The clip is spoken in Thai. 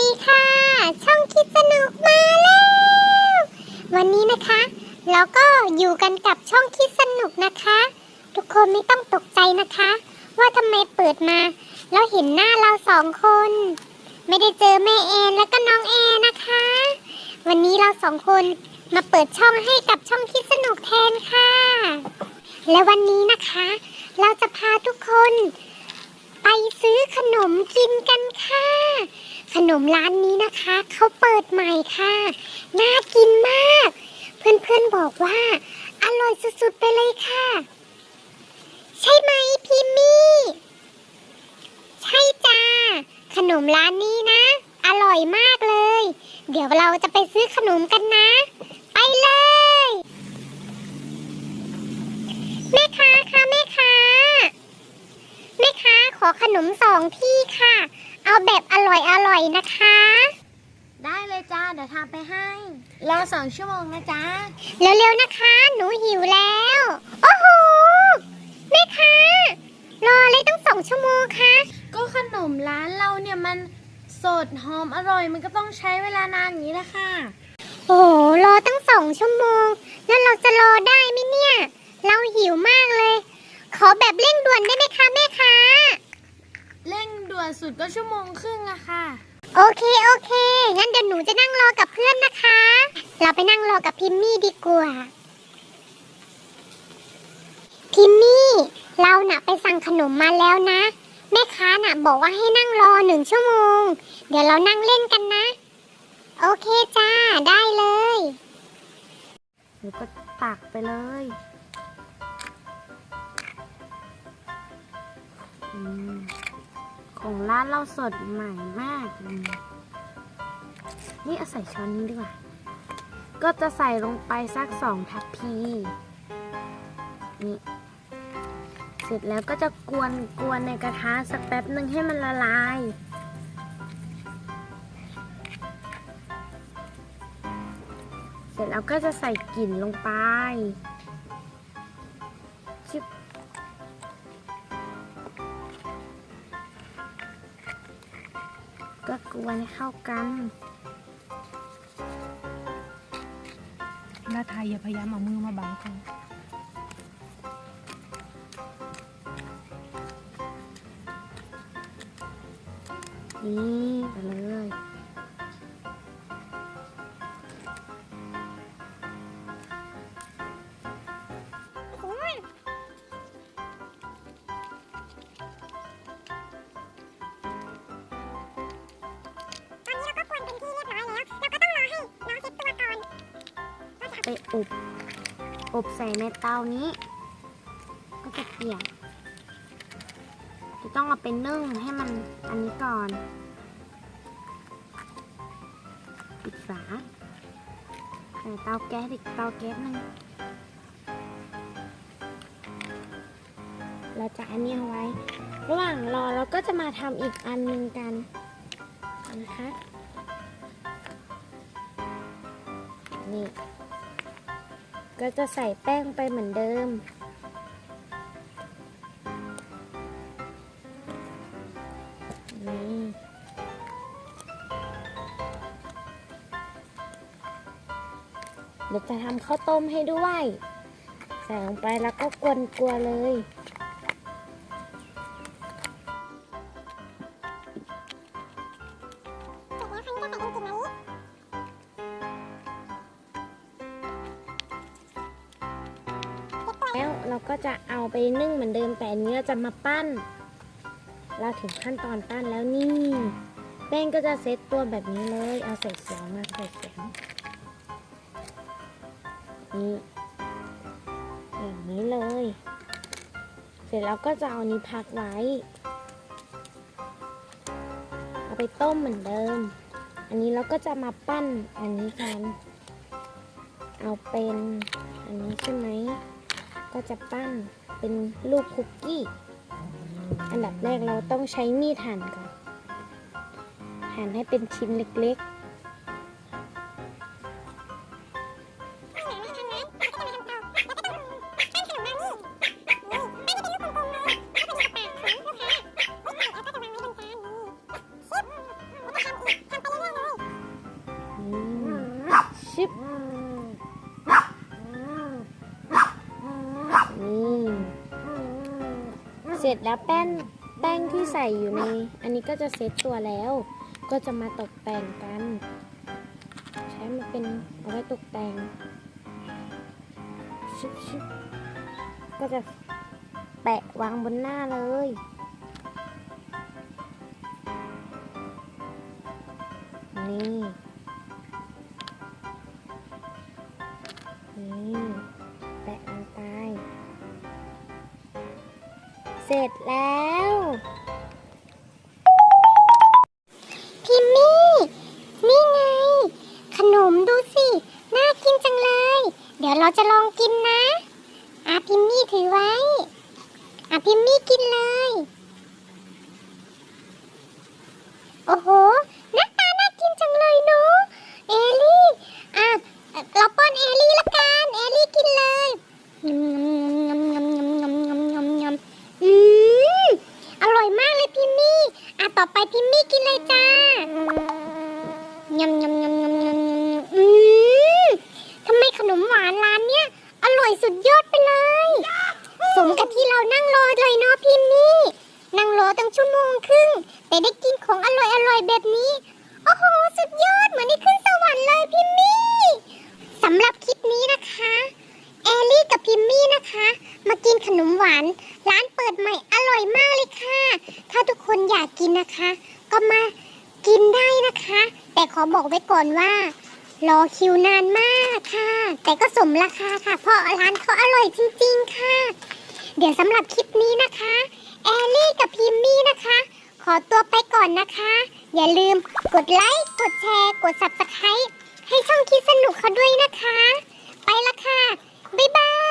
ดีค่ะ ช่องคิดสนุกมาแล้ว วันนี้นะคะเราก็อยู่กันกับช่องคิดสนุกนะคะ ทุกคนไม่ต้องตกใจนะคะ ว่าทำไมเปิดมา แล้วเห็นหน้าเราสองคน ไม่ได้เจอแม่แอนและก็น้องแอนนะคะ วันนี้เราสองคนมาเปิดช่องให้กับช่องคิดสนุกแทนค่ะ และวันนี้นะคะ เราจะพาทุกคน ไปซื้อขนมกินกันค่ะ ข นมร้านนี้นะคะเขาเปิดใหม่ค่ะ น่ากินมาก เพื่อนๆบอกว่า อร่อยสุดๆไปเลยค่ะ ใช่ไหมพิมมี่ ใช่จ้า ขนมร้านนี้นะ อร่อยมากเลย เดี๋ยวเราจะไปซื้อขนมกันนะ ไปเลย แม่ค้าค่ะแม่ค้า แม่ค้าข อขนมสองที่ค่ะ เอาแบบอร่อยอร่อยๆนะคะ ได้เลยจ้าเดี๋ยวทำไปให้ รอสองชั่วโมงนะจ๊ะเร็วๆนะคะ หนูหิวแล้ว โอ้โหแม่ค้ารอเลยตั้งสองชั่วโมงคะก็ขนมร้านเราเนี่ยมันสดหอมอร่อยมันก็ต้องใช้เวลานานอย่างนี้แหละค่ะ โอ้โหรอตั้งสองชั่วโมง แล้วเราจะรอได้ไหมเนี่ย เราหิวมากเลย ขอแบบเร่งด่วนได้ไหมคะแม่ค้า เร่งด่วนสุดก็ชั่วโมงครึ่งอะค่ะ โอเคโอเค งั้นเดี๋ยวหนูจะนั่งรอกับเพื่อนนะคะ เราไปนั่งรอกับพิมมี่ดีกว่า พิมมี่ เราน่ะไปสั่งขนมมาแล้วนะ แม่ค้าน่ะบอกว่าให้นั่งรอหนึ่งชั่วโมง เดี๋ยวเรานั่งเล่นกันนะ โอเคจ้า ได้เลย หนูก็ตักไปเลย อืม ของร้านเราสดใหม่มาก นี่เอาใส่ช้อนนี้ดีกว่า ก็จะใส่ลงไปสักสองทัพพี นี่ เสร็จแล้วก็จะกวนกวนในกระทะสักแป๊บหนึ่งให้มันละลาย เสร็จแล้วก็จะใส่กลิ่นลงไป ก็กวนให้เข้ากันหน้าไทยอย่าพยายามเอามือมาบังเขานี่ไปเลย ไปอบ อบใส่ในเตานี้ ก็จะเปียกจะต้องเอาไปนึ่งให้มันอันนี้ก่อนปิดฝาใส่เตาแก๊สอีกเตาแก๊สหนึงเราจะอันนี้เอาไว้ ระหว่างรอเราก็จะมาทำอีกอันหนึ่งกันนะคะนี่ ก็จะใส่แป้งไปเหมือนเดิม นี่เดี๋ยวจะทำข้าวต้มให้ด้วย ใส่ลงไปแล้วก็กวนกลัวๆเลย แล้วเราก็จะเอาไปนึ่งเหมือนเดิมแต่อันนี้เราจะมาปั้น เราถึงขั้นตอนปั้นแล้วนี่แป้งก็จะเซตตัวแบบนี้เลย เอาใส่เสียงมาใส่เสียงนี่อย่างนี้เลย เสร็จแล้วก็จะเอานี้พักไว้ เอาไปต้มเหมือนเดิม อันนี้เราก็จะมาปั้นอันนี้กัน เอาเป็นอันนี้ใช่ไหม ก็จะปั้นเป็นรูปคุกกี้ อันดับแรกเราต้องใช้มีดหั่นก่อน หั่นให้เป็นชิ้นเล็ก ร็จแล้วแป้งแป้งที่ใส่อยู่ใน อันนี้ก็จะเซตตัวแล้ว ก็จะมาตกแต่งกัน ใช้มันเป็นเอาไว้ตกแต่งชึบชึบก็จะแปะวางบนหน้าเลยนี่นี่ เสร็จแล้ว พิมมี่ นี่ไง ขนมดูสิ น่ากินจังเลย เดี๋ยวเราจะลองกินนะอาพิมมี่ถือไว้อาพิมมี่กินเลย เลยจ้ายำยำยำยำยำยำอืมทำไมขนมหวานร้านเนี้ยอร่อยสุดยอดไปเลย สมกับที่เรานั่งรอเลยเนาะพิมมี่ นั่งรอตั้งชั่วโมงครึ่ง แต่ได้กินของอร่อยอร่อยแบบนี้โอ้โหสุดยอดเหมือนได้ขึ้นสวรรค์เลยพิมมี่สำหรับคลิปนี้นะคะแอลลี่กับพิมมี่นะคะ มากินขนมหวาน ร้านเปิดใหม่อร่อยมากเลยค่ะ ถ้าทุกคนอยากกินนะคะ ก็มากินได้นะคะ แต่ขอบอกไว้ก่อนว่า รอคิวนานมากค่ะ แต่ก็สมราคาค่ะ เพราะร้านเขาอร่อยจริงๆค่ะ เดี๋ยวสำหรับคลิปนี้นะคะ แอลลี่กับพิมมี่นะคะ ขอตัวไปก่อนนะคะ อย่าลืมกดไลค์ กดแชร์ กดซับสไครต์ให้ช่องคิดสนุกเขาด้วยนะคะ ไปละค่ะ บ๊ายบาย